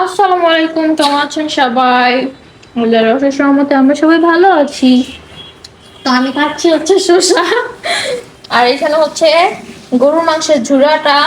আসসালামু আলাইকুম, কেমন আছেন সবাই? আল্লাহর অশেষ রহমতে আমরা সবাই ভালো আছি। তো আমি খাচ্ছি হচ্ছে শসা। আর এখানে হচ্ছে গরুর মাংসের ঝুড়াটা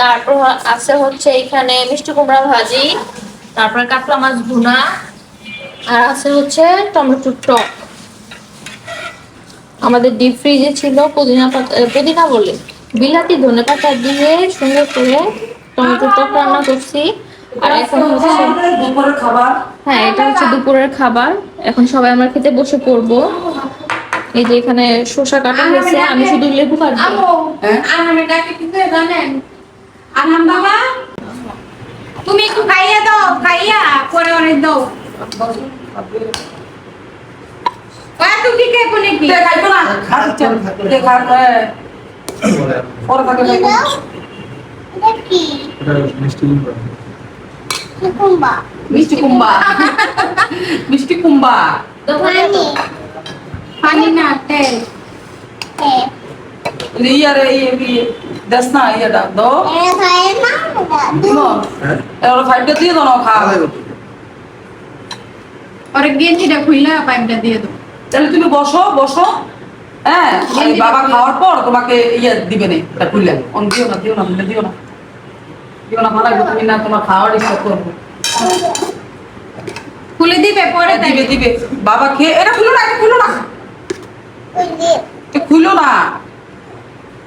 তারপর আছে হচ্ছে এখানে মিষ্টি কুমড়া ভাজি, তারপর কাতলা মাছ ভুনা, আর আছে হচ্ছে টমেটো টক। আমাদের ডিপ ফ্রিজে ছিল পুদিনা পাতা পুদিনা বলে, বিলাতি ধনে পাতা দিয়ে সুন্দর করে টমেটো টক রান্না করছি। আর এখন হচ্ছে দুপুরের খাবার। হ্যাঁ এটা হচ্ছে দুপুরের খাবার। এখন সবাই আমরা খেতে বসে পড়ব। এই যে এখানে শসা কাটা হয়েছে আমি শুধু লেবু কাটবো। হ্যাঁ? আমার ডাকে কিন্তু জানেন। আনাম বাবা তুমি একটু খাইয়া দাও খাইয়া পরে অনেক দাও। তুই কি কে কোনে কি কে খাইতো না? খাচ্ছে কে খায়? হ্যাঁ। পরে থাকে। এটা কি? কুকুম্বা। মিষ্টি কুম্বা। মিষ্টি কুম্বা। পানি। পানি না তেল। ইয়ে দো। ফাইভটা দিয়ে দাও না গেঞ্জিটা খুইলা পাইপটা দিয়ে দাও। তাহলে তুমি বসো বসো। হ্যাঁ বাবা খাওয়ার পর তোমাকে ইয়ে দিবে না খুললে অন দিও না দিও না দিও না। দিও না ভালো তুমি না তোমার খাওয়ার ইচ্ছা করব। খুলে দিবে পরে দিবে দিবে। বাবা খেয়ে এটা খুলো না খুলো না। খুলো না।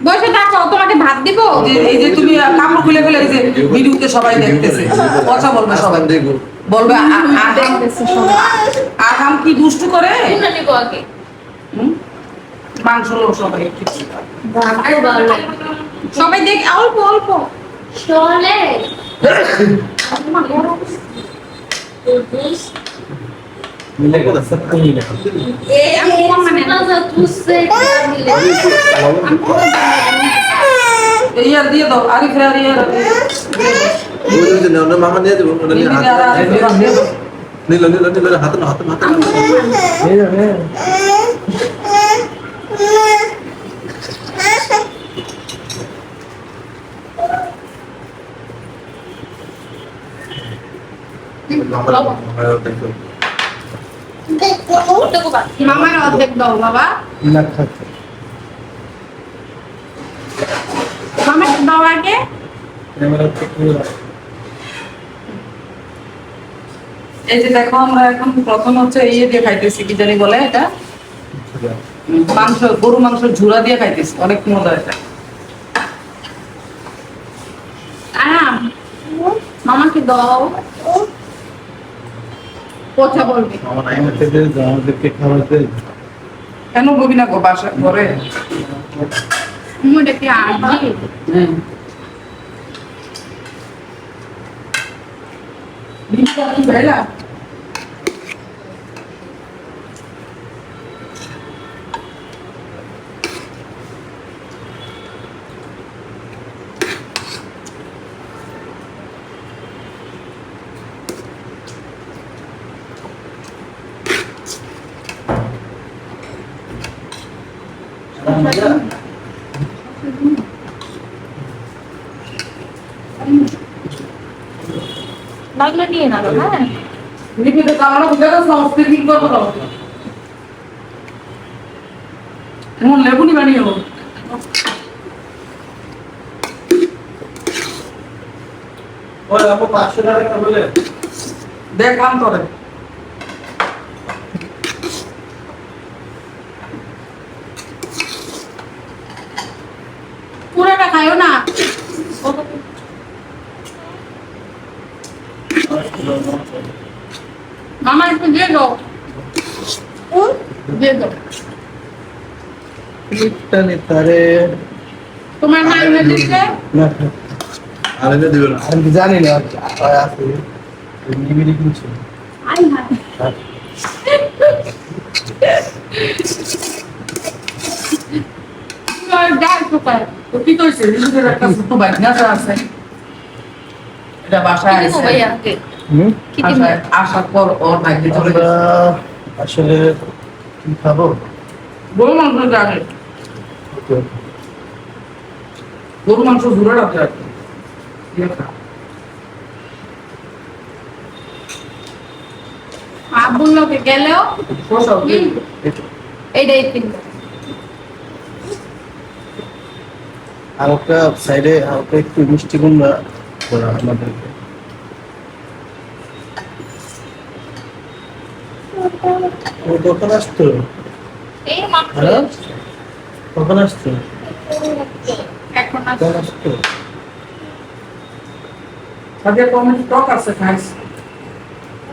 বসে থাকো তোমাকে ভাত দিব? এই যে তুমি কাপড় খুলে ফেলে এই যে ভিডিওতে সবাই দেখতেছে। কথা বলবে সবাই। বলবে আ- আগাম দেখতেছে সবাই। আগাম কি দুষ্টু করে? ভুনা নিবো আগে হুম? মাংস লোক সবাই ঠিক ভাগ্য ভালো সবাই দেখ অল্প অল্প চলে এই আমি মানে ইয়ার দিয়ে দাও আরিফ আর ইয়ার মামা নিয়ে দেবো ওটা নিয়ে দিদি আর আরিফ আর দিয়ে দাও। নিল নিল নিল হাতে না হাতে না হাতে না মামার অর্ধেক দাও বাবা। মামার দাও আগে। এই যে দেখো আমরা এখন প্রথম হচ্ছে ইয়ে দিয়ে খাইতেছি কি জানি বলে এটা? মাংস গরু মাংস ঝুরা দিয়ে খাইতেছি অনেক মজা এটা। মামাকে দাও। কথা বলবে। আমাদেরকে খাওয়াতে কেন বলবি না গো বাসা ঘরে? মুডে কি আনবি হ্যাঁ ভাইলা নাও হ্যাঁ? লিপিতে কামড়া বুঝে গেছে অস্থির কি করব তো এমন লেবু নি বানিয়ে হোক ওই আপু 500 টাকা বলে দেখলাম তোরে পুরোটা খাইও না মামা একটু দিয়ে দাও দিয়ে দাও ইটানি তারে তোমার মা এনে দিচ্ছে না আরে না দিও না। আমি জানি না আছে। নিবিড়ি কিছু। আই হাই ডাল পোকায় তো কি কইছে? নিজেদের একটা ছোট বাইক আছে। এটা বাসায় কি দিব আছে ভাইয়াকে হুম? কি দিব আসার আসার পর ওর বাইকে চলে আমরা গেছে আসলে কি খাব? গরু মাংস জুড়ে রাখতে আছে? আব্বুর গেলেও এইটাই কিনবো আর একটা সাইডে হালকা একটু মিষ্টি কুমড়া করা আমাদেরকে ও কখন আসতো? এই মাত্র কখন আসতো এখন আর কখন আসতো সাথে টমেটো টক আছে খাইস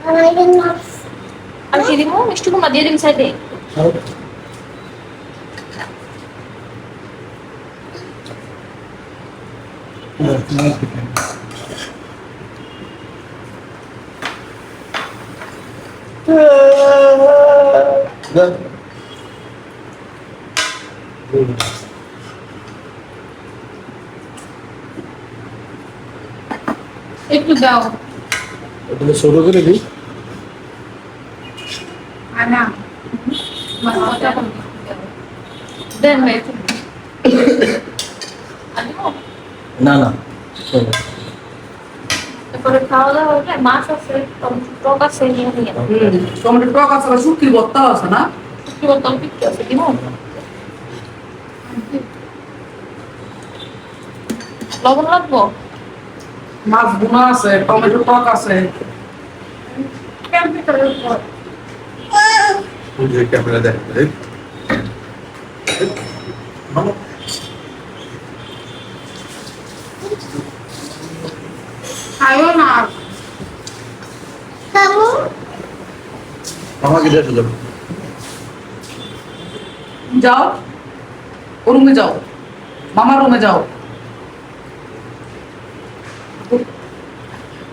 আমাদের নাচ আর কি দিব মিষ্টি কুমড়া দিয়ে দিন সাইডে আর না, না, দিতে না। যা। একটু দাও। ছোট করে দিই। আনা মানে দেন? না না তারপরে খাওয়া দাওয়া হলে মাছ আছে টক আছে নিয়ে নিয়ে। টমেটো টক আছে আর শুটকির আছে না? কি বলতো পিকতে আছে দিব? লবণ লাগবো? মাছ বোনা আছে টমেটো টক আছে। ক্যামেরা দেখো এই। এই। মামা। খাইও না। খাব। মামাকে দেখো যাব? যাও। রুমে যাও। মামার রুমে যাও।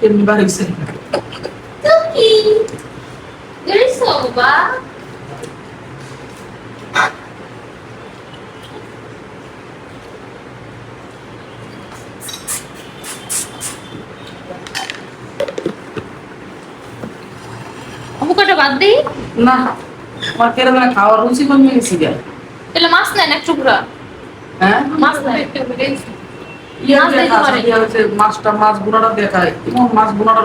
কেমনি বার হয়েছে Tuki. Dari soba. Aku kata badi, না আমার কেরম খাওয়ার রুচি কমে গেছি গে itu mas nenek juga. হ্যাঁ Mas nenek. ইয়ে মাছ দেখা দিতে পারে। ইয়ে হচ্ছে মাছটা মাছ বোনাটা দেখায়। এবং মাছ বোনাটা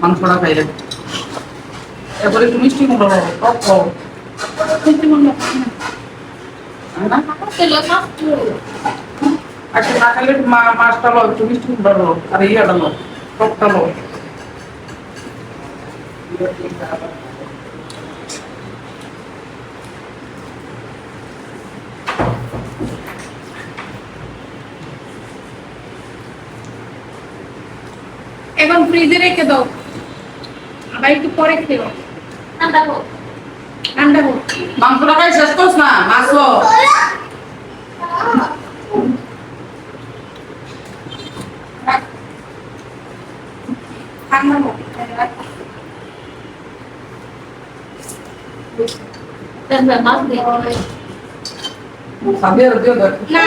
মাংসটা খাইলে। এরপরে একটু মিষ্টি লও টক mas dulu. আচ্ছা না খাইলে মাছটা লও একটু মিষ্টি কুমড়া লও আর ইয়েটা লও টকটা লও এখন ফ্রিজে রেখে দাও। আবার একটু পরে খেও ho. ঠান্ডা হোক। মাংসটা খাই শেষ করছ না? মাছ ঠান্ডা হোক। না।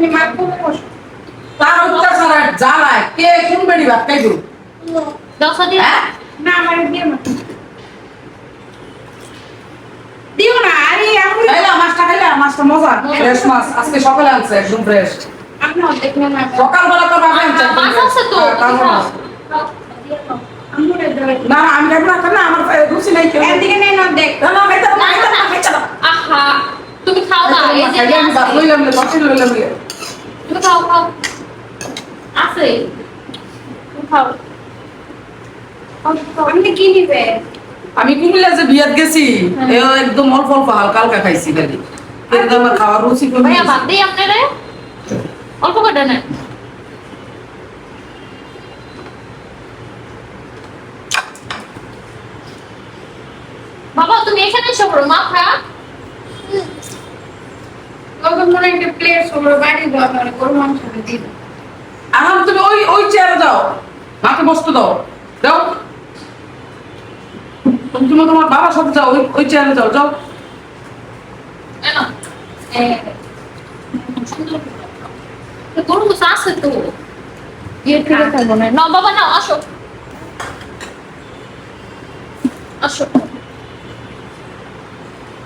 তুমি মাছ করে বসো। তার অত্যাচার আর জ্বালায় কে কোন বেড়ি ভাত Gak usah dia. হ্যাঁ? না আমার দিও না। দিও না আরে আমি খাইলা মাছটা খাইলা মাছটা মজা। ফ্রেশ মাছ আজকে সকালে আনছে একদম ফ্রেশ। সকালবেলা তো বাবা আনছে একদম আছে তো. হ্যাঁ, না আমি খাব না না আমার রুচি নাই কেউ। এদিকে নেন না। তুমি খাও না এই যে আমি ভাত লইলাম না, দশটি লইলাম। না। তুমি খাও খাও আছে তুমি খাও খাও, খাও। আপনি কি নিবে আমি কুমিল্লা যে বিয়াত গেছি একদম অল্প অল্প হালকা হালকা খাইছি খালি কিন্তু আমার খাওয়ার রুচি কমে ভাইয়া। বাদ দিই আপনারে। অল্প করে নেন বাবা তুমি এখানে এসে পড়ো মা খা তখন মনে একটা বাড়ি দাও মানে আরাম তুমি ওই ওই চেয়ারে মাকে বসতে দাও। যাও তুমি তোমার তোমার বাবা সব যাও ওই ওই চেয়ারে যাও যাও। গরু গোস আছে তো। ইয়ে থেকে না বাবা না আসো। আসো।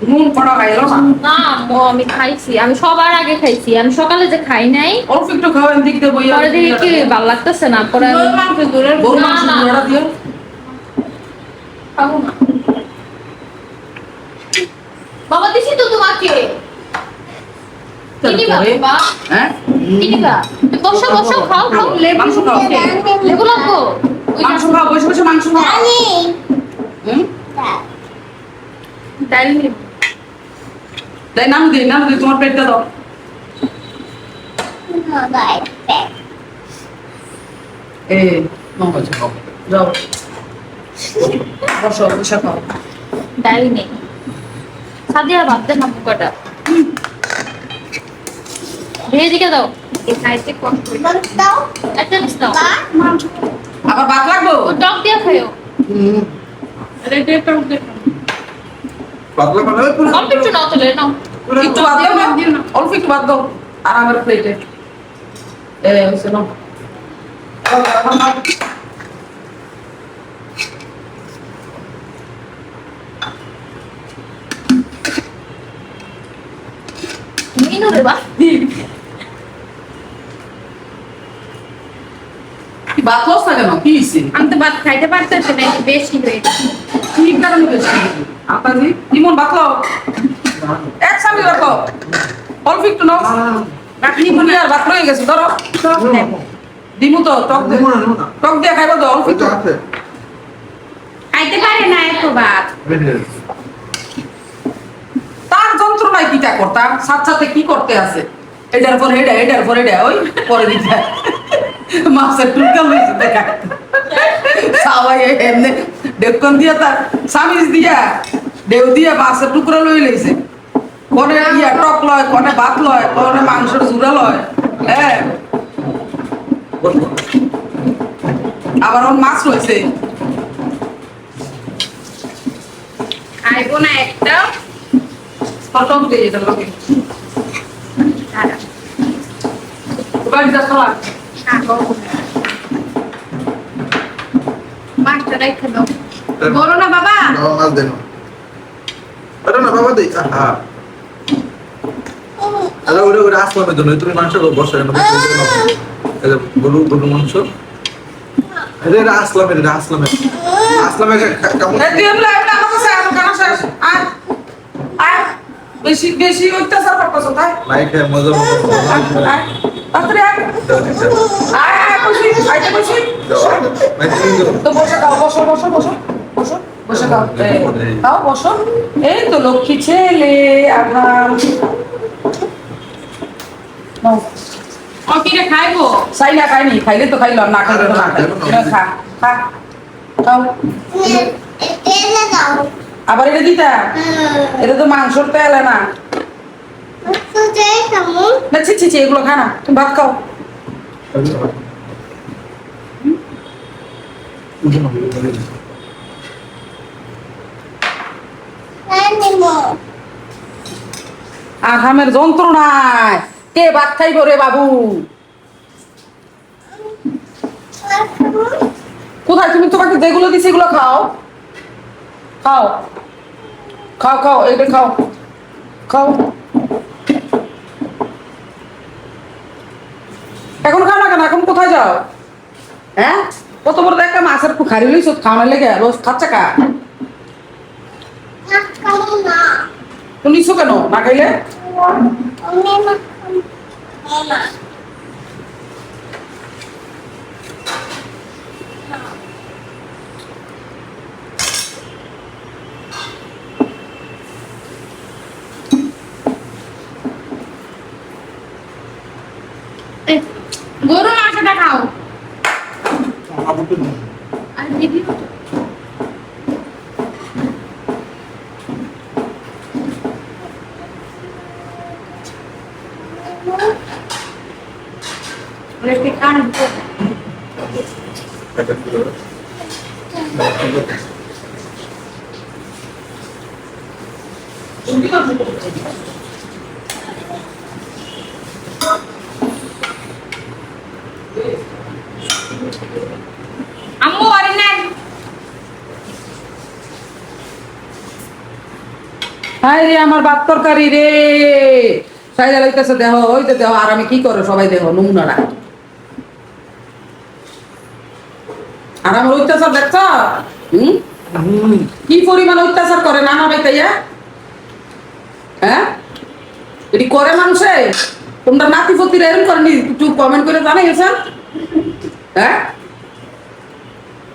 নুন কড়া খাইলো না। না আমি খাইছি। আমি সবার আগে খাইছি। আমি সকালে যে খাই নাই অল্প একটু খাওয়ান বইয়া পরে দেখি কি ভালো লাগতেছে না? পরে মাংস দূরের গরু মাংস। দিও। খাব না। বাবা দিছি তো তোমাকে। হ্যাঁ? বসো বসো খাও খাও। লেবু মাংস খাও। লেবু লাগবো? মাংস খাও বসে বসে মাংস খাও. হুম? ডাল নিবো তাই নাম দিই নাম দিই তোমার পেটটা দাও। No, bye. Back. এ নাও যাও। বসো বসে খাও। ডাল নেই। সাদিয়া ভাত না কটা ভেজে দিকে দাও। খাইতে কষ্ট Bang tau. একটা মিস দাও। আবার ভাত লাগবো? টক দিয়ে খাইও হুম। উঠে পাতলা পুরো অল্প একটু নাও তাহলে নাও। একটু ভাত দাও না। অল্প একটু ভাত দাও আর আমার প্লেটে এ। হইছে নাও। মিনু রে বা ভাত লস না কেন? কি আমি তো ভাত খাইতে পারতেছি না বেশি হয়েছে কি কারণে বেশি আপনাজি ইমন লাও এক সামনে রাখো অল্প একটু নাও। রাখনি বলি আর ভাত রয়ে গেছে ধরো। দিমু তো টক দে। নেব না নেব না। টক দিয়ে খাইবো তো অল্প ওই একটু। তো খাইতে পারে না এত ভাত তার যন্ত্রণায় কিটা করতাম? সাথে সাথে কি করতে আছে? এটার পর এটা এটার পর এটা ওই পরে দিতে মাছের টুকা লইছে দেখা সবাই এমনি ডেকন দিয়া তার সামিজ দিয়া ডেউ দিয়া মাছের টুকরা লই লইছে কোনে ইয়া টক লয় কোনে ভাত লয় কোনে মাংসের জুড়া লয় হ্যাঁ। আবার ওর মাছ রয়েছে খাইবো না একটা টক দিয়ে এটা লগে বাড়িটা খাওয়া মাছটা রেখে দাও বলো না বাবা। মাছ দেন আরে না বাবা দেই। আহা। আরে ওরে ওরে আসলামের জন্য। তুমি মাংস বসে যে গরু গরু মাংস। আরে আসলামের আসলামের আসলামের কেমন? বেশি বেশি অত্যাচার করতেছ তাই? নাই খেয়ে মজা মজা আয়। আইতে তো বসে। বসো বসো বসো বসো বসে বসো এই তো লক্ষ্মী ছেলে খাইবো? খাইনি খাইলে তো খাইলাম না খাইলে তো না খাই। খা খা। খাও। আবার এটা দিতা? এটা তো মাংসর তেলে না. না ছি ছি ছি এগুলো না। তুমি ভাত খাও। আঘামের যন্ত্রণায়। কে ভাত খাইব রে বাবু? কোথায়? তুমি তোমাকে যেগুলো দিছি এগুলো খাও। খাও। খাও খাও এটা খাও। খাও। এখন খাও না কেন এখন কোথায় যাও? হ্যাঁ? কত বড় একটা মাছের পুখারি লইছ খাওয়ানোর লেগে? রোজ খাচ্ছে কা Nah, kamu nak. তুমি নিছো কেন? না খাইলে Ini mah. Mama. এই, গরুর মাংসটা খাও আর দিদি রেখে কান আম্মু আরে হাই রে আমার বাপ তরকারি রে। সাইডা লইতেছে দেহ ওই তো দেহ আর আমি কি করে সবাই দেহ নমুনারা আর আমার অত্যাচার দেখছ? হুম? হুম। কি পরিমাণ অত্যাচার করে নানা বেতাইয়া হ্যাঁ? এটি করে মানুষে? তোমরা নাতি ফতিরা এরকম করেনি একটু কমেন্ট করে জানাই হ্যাঁ?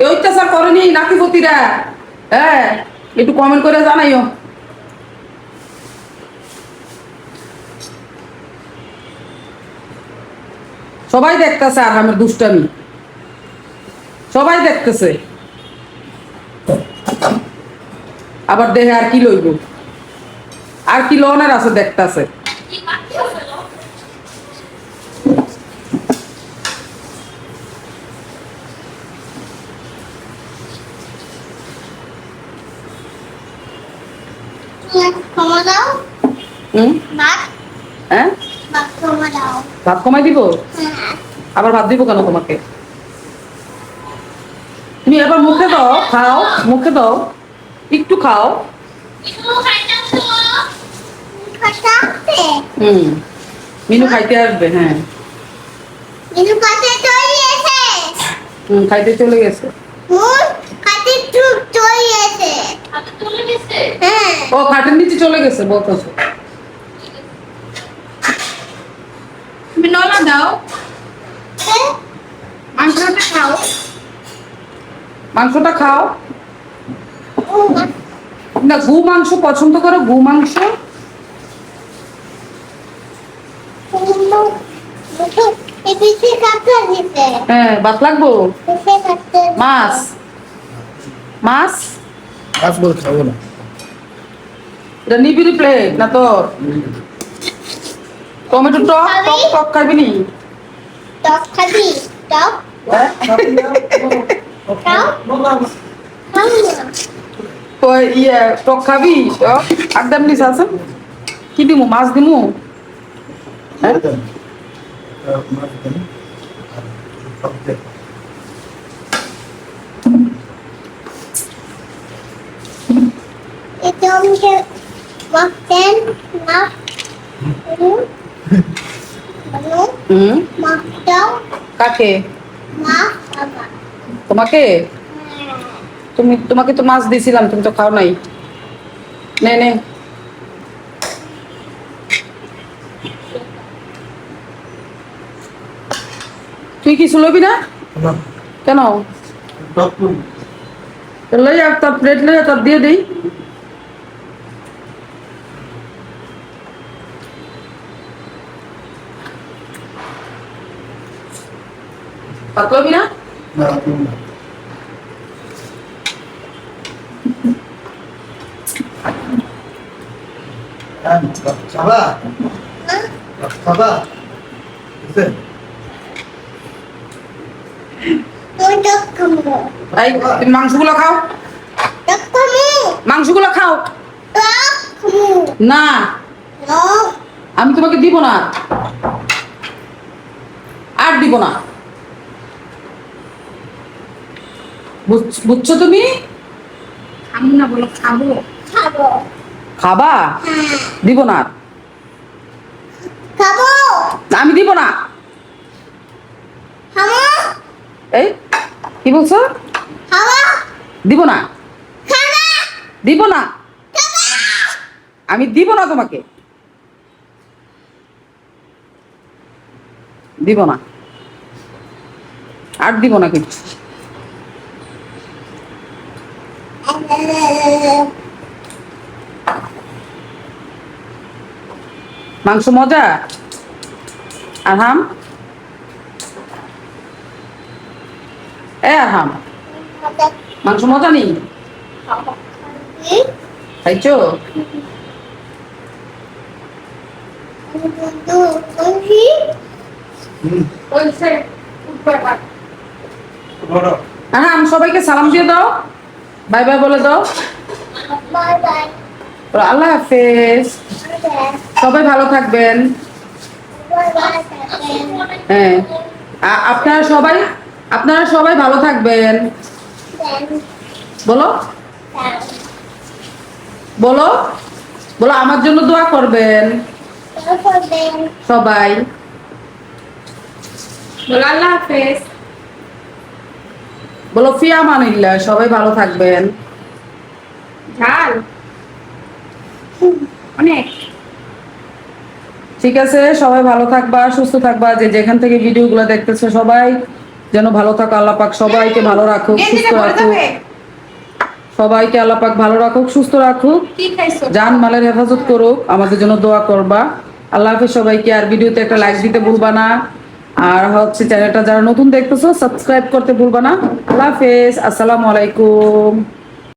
এই অত্যাচার করেনি নাতি ফতিরা হ্যাঁ একটু কমেন্ট করে জানাইও। সবাই দেখতেছে আর আমার দুষ্টামি। সবাই দেখতেছে। আবার দেহে আর কি লইব? আর কি লনের আছে দেখতাছে তুমি একটু ক্ষমা দাও হুম ভাত হ্যাঁ ভাত ক্ষমা দাও ভাত কমাই দিব? হ্যাঁ। আবার ভাত দিব কেন তোমাকে? তুমি এবার মুখে দাও খাও মুখে দাও। একটু খাও। হুম। মিনু খাইতে আসবে হ্যাঁ। মিনু চলে হুম খাইতে চলে গেছে। হুম চলে এসে হ্যাঁ। ও খাটের নিচে চলে গেছে বলতেছে। তুমি নলা দাও। মাংসটা খাও। মাংসটা খাও। না গু মাংস পছন্দ করো গু মাংস। হ্যাঁ ভাত লাগবো? এদিকে মাছ? মাছ কাজ খাব না। এটা নিবিড়ি প্লেট না তোর? টমেটো টক টক টক খাবি নি? টক খাবি? টক? হ্যাঁ? তো ইয়ে টক খাবি? টক একদম নিস কি দিমু মাছ দিমু? হ্যাঁ? menu menu হুম? কাকে? তোমাকে? তুমি তোমাকে তো মাছ দিছিলাম তুমি তো খাও নাই। নে নে। তুই কিছু লবি না? কেন? লই আর তোর প্লেট লই তোর দিয়ে দেই। ভাত লবি না dok kamu এই তুমি মাংসগুলো খাও dok kamu মাংসগুলো খাও না আমি তোমাকে দিব না। আর দিব না বুঝ- বুঝছ তুমি? খাব না বলো খাব। খাব। খাবা? হ্যাঁ। দিব না। খাব। আমি দিব না। খাব। এই কি বলছো? খাব। দিব না। দিব না। আমি দিব না তোমাকে। দিব না। আর দিব না কিছু। মাংস মজা? আরহাম এ আরহাম মাংস মজা নেই খাইছো? এবার। আরহাম সবাইকে সালাম দিয়ে দাও। বাই বাই বলে দাও। bye. বলো, আল্লাহ হাফেজ। সবাই ভালো থাকবেন. হ্যাঁ। আপনারা সবাই আপনারা সবাই ভালো থাকবেন। বলো। বলো। বলো আমার জন্য দোয়া করবেন। করবেন। সবাই। বলো আল্লাহ হাফেজ। বলো ফিয়া মানিল্লা সবাই ভালো থাকবেন। ঝাল। অনেক। ঠিক আছে সবাই ভালো থাকবা সুস্থ থাকবা যে যেখান থেকে ভিডিওগুলো দেখতেছে সবাই যেন ভালো থাকো আল্লাহ পাক সবাইকে ভালো রাখুক সুস্থ রাখুক। সবাইকে আল্লাহ পাক ভালো রাখুক সুস্থ রাখুক। জান মালের হেফাজত করুক আমাদের জন্য দোয়া করবা। আল্লাহ হাফিজ সবাইকে আর ভিডিওতে একটা লাইক দিতে ভুলবা না। আর হচ্ছে চ্যানেলটা যারা নতুন দেখতেছো সাবস্ক্রাইব করতে ভুলবা না। আল্লাহ হাফেজ। আসসালামু আলাইকুম।